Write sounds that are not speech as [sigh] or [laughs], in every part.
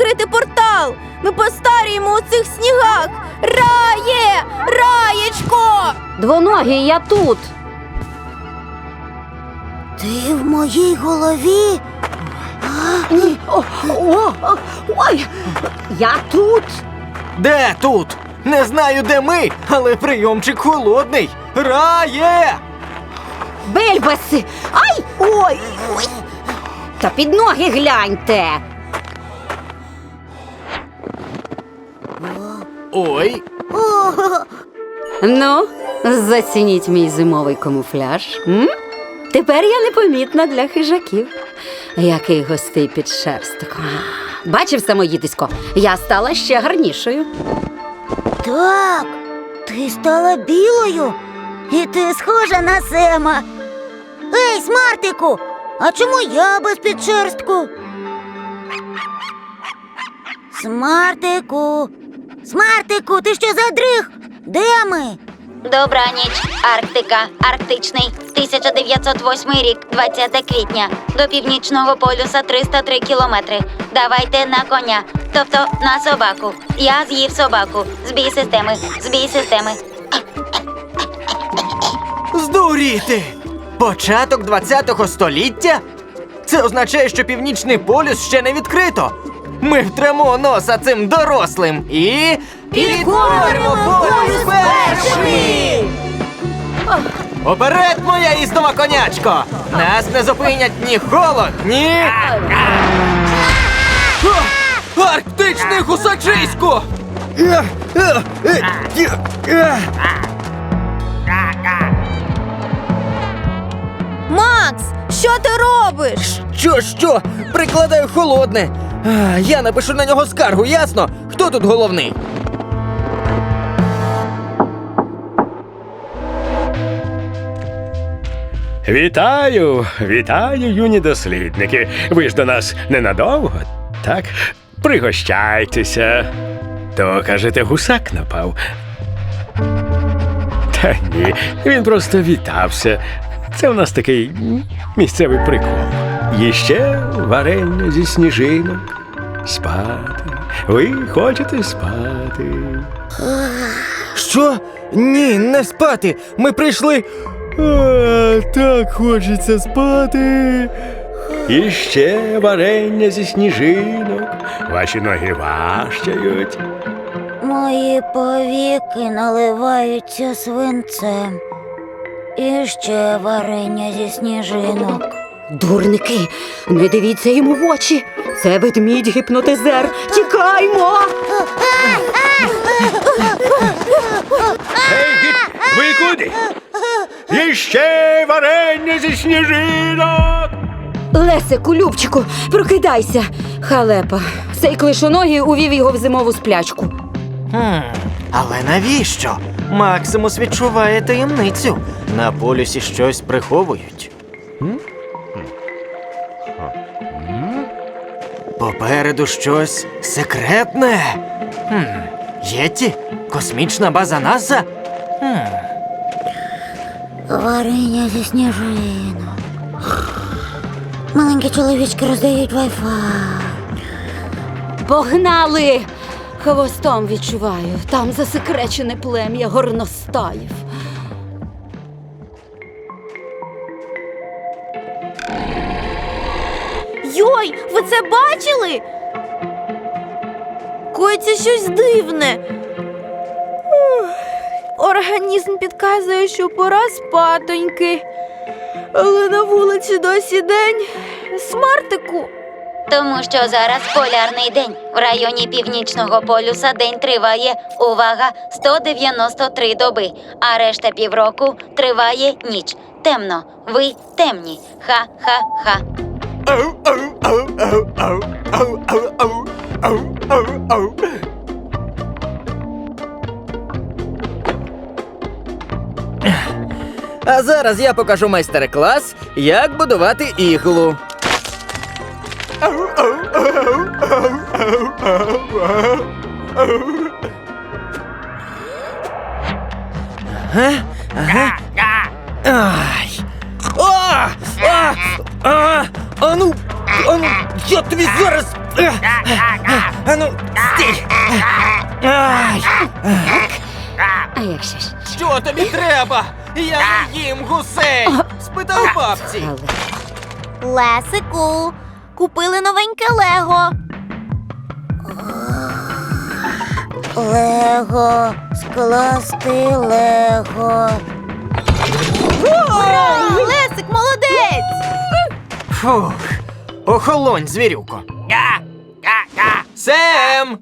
відкрити портал! Ми постаріємо у цих снігах! Рає! Раєчко! Двоногий, я тут. Ти в моїй голові. Ні. О, о, о, ой, я тут. Де тут? Не знаю, де ми, але прийомчик холодний. Рає! Бельбаси! Ай! Ой! ой. Та під ноги гляньте. Ой, О, Ну, зацініть мій зимовий камуфляж. М? Тепер я непомітна для хижаків. Який гостей під шерстиком. Бачив самоїдисько, я стала ще гарнішою. так, ти стала білою, і ти схожа на Сема. Ей, смартику! А чому я без підшерстку? Смартику! Смартику, ти що задриг? Де ми? Добра ніч, Арктика, Арктичний, 1908 рік, 20 квітня. До північного полюса 303 кілометри. Давайте на коня, тобто на собаку. Я з'їв собаку. Збій системи, збій системи. здуріти! Початок 20-го століття? Це означає, що північний полюс ще не відкрито. Ми втремо носа цим дорослим і. Підкоримо полюс перший! Оперед, моя їздова конячко! Нас не зупинять ні холод, ні. Арктичний гусачисько! Макс, що ти робиш? Що, що? Прикладаю холодне. Я напишу на нього скаргу, ясно? Хто тут головний? Вітаю, вітаю, юні дослідники. Ви ж до нас ненадовго, так? Пригощайтеся. То, кажете, гусак напав. Та ні, він просто вітався. Це у нас такий місцевий прикол. І ще варення зі сніжинок. Спати. Ви хочете спати. Що? Ні, не спати. Ми прийшли. А, так хочеться спати. І ще варення зі сніжинок. Ваші ноги важчають. Мої повіки наливаються свинцем. І ще варення зі сніжинок. Дурники, не дивіться йому в очі. Це ведмідь гіпнотизер. Тікаймо! Гей, гіп, ви куди? І ще варення зі сніжинок. Лесику, Любчику, прокидайся. Халепа. Цей клишоногий увів його в зимову сплячку. Хм, але навіщо? Максимус відчуває таємницю. На полюсі щось приховують. Попереду щось секретне. Хм, Єті? Космічна база НАСА? Варення зі сніжинок. Маленькі чоловічки роздають вайфай. Погнали! Хвостом відчуваю, там засекречене плем'я горностаїв. Ви це бачили? Коїться щось дивне. Ух, Організм підказує, що пора спатоньки. Але на вулиці досі день. Смартику. Тому що зараз полярний день. В районі північного полюса день триває, увага, 193 доби, а решта півроку триває ніч. Темно, ви темні. Ха-ха-ха. А зараз я покажу майстер-клас, як будувати іглу. Ага, ага. Ай. О! А! А! Ану, я тобі зараз. Е, Ану, стій! Ай! А як ще ж? Що тобі треба? Я не їм гусей! Спитай у бабці! Але Лесику, купили новеньке Лего. Лего, скласти Лего. Ура! Лесик, молодець! Фух, охолонь, звірюко. Сем!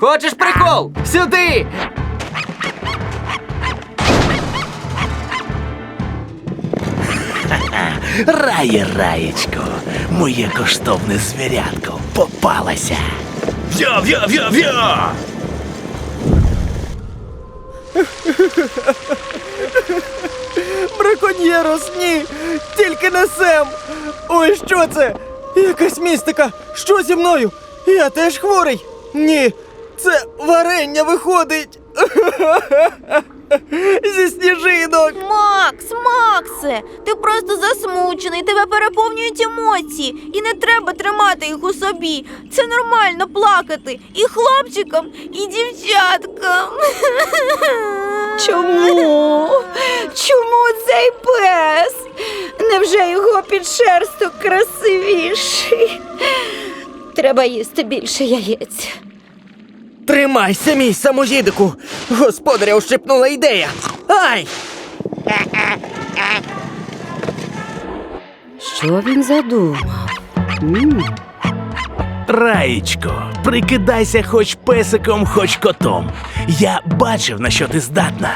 Хочеш прикол? Сюди! Рає, раєчко, моє коштовне звірятко попалося. В'я, в'я, в'я, в'я! Браконьєрос, ні! Тільки не Сем! Ой, що це? Якась містика! Що зі мною? Я теж хворий? Ні, це варення виходить! [laughs] Зі сніжинок! Макс, Максе, ти просто засмучений, тебе переповнюють емоції, і не треба тримати їх у собі. Це нормально плакати і хлопчикам, і дівчаткам. Чому? Чому цей пес? Невже його підшерсток красивіший? Треба їсти більше яєць. Тримайся, мій самоїдику! Господаря ущипнула ідея! Ай! Що він задумав? М, Раєчко, прикидайся хоч песиком, хоч котом. Я бачив, на що ти здатна.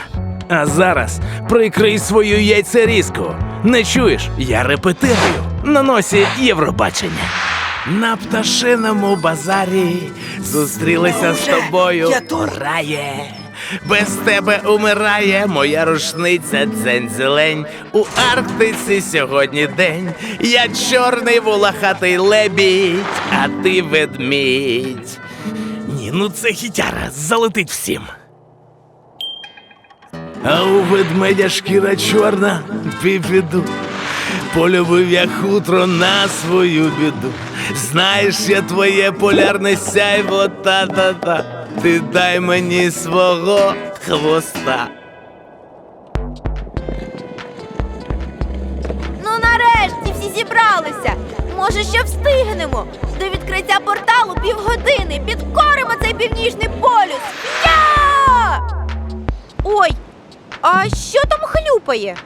А зараз прикрий свою яйцерізку. Не чуєш? Я репетирую на носі Євробачення. На пташиному базарі зустрілися з тобою. Я. Рає. Без тебе умирає моя рушниця дзень-зелень. У Арктиці сьогодні день. Я чорний волохатий лебідь, а ти ведмідь. Ні, ну це хітяра, залетить всім. А у ведмедя шкіра чорна, піпіду. Полюбив я хутро на свою біду. Знаєш, я твоє полярне сяйво, та-та-та. Ти дай мені свого хвоста. Ну нарешті всі зібралися. Може, ще встигнемо. До відкриття порталу півгодини. Підкоримо цей північний полюс. Я! Ой, а що там хлюпає?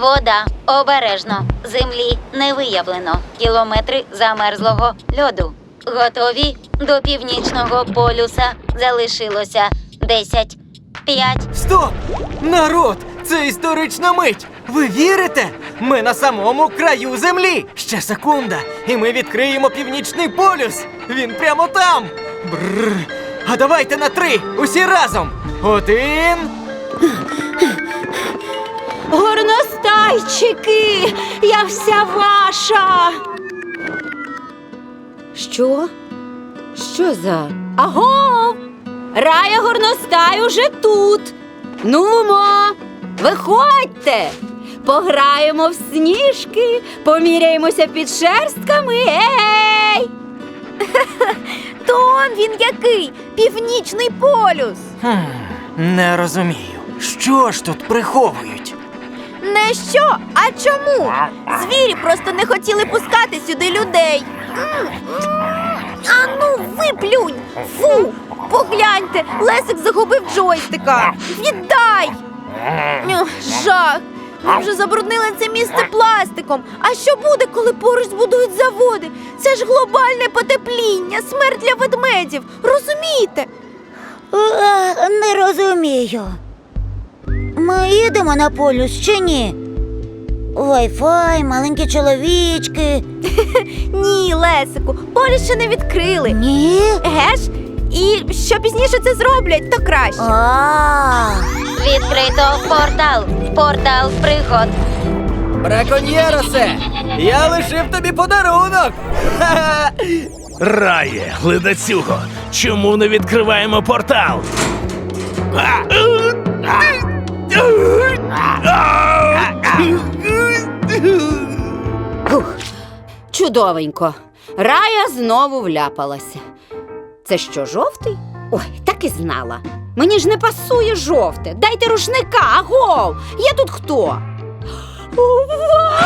Вода обережно. Землі не виявлено. Кілометри замерзлого льоду. Готові до північного полюса залишилося 10, 5, Стоп! Народ! Це історична мить! Ви вірите? Ми на самому краю землі! Ще секунда, і ми відкриємо північний полюс! Він прямо там! Бррр. А давайте на три! Усі разом! Один. Горностайчики! Я вся ваша. Що? Що за? Аго! Рая горностай уже тут. Нумо, виходьте! Пограємо в сніжки, поміряємося під шерстками. Ей! [laughs] То он він який? Північний полюс. Хм, не розумію. Що ж тут приховують? Не що, а чому? Звірі просто не хотіли пускати сюди людей. А ну, виплюнь! Фу! Погляньте, Лесик загубив джойстика. Віддай! Жах! Ми вже забруднили це місце пластиком. А що буде, коли поруч збудують заводи? Це ж глобальне потепління, смерть для ведмедів. Розумієте? Е, Не розумію. Ми їдемо на полюс чи ні? Вай-фай, маленькі чоловічки. [laughs] Ні, Лесику, полюс ще не відкрили. Ні. Еге ж? І що пізніше це зроблять, то краще. А, відкрито портал. Портал пригод. Браконьєросе! Я лишив тобі подарунок! Ха-ха! [laughs] Рає, ледацюго, чому не відкриваємо портал? А! А! Чудовенько. Рая знову вляпалася. Це що, жовтий? Ой, так і знала. Мені ж не пасує жовте. Дайте рушника, агов! Я тут хто? Ва!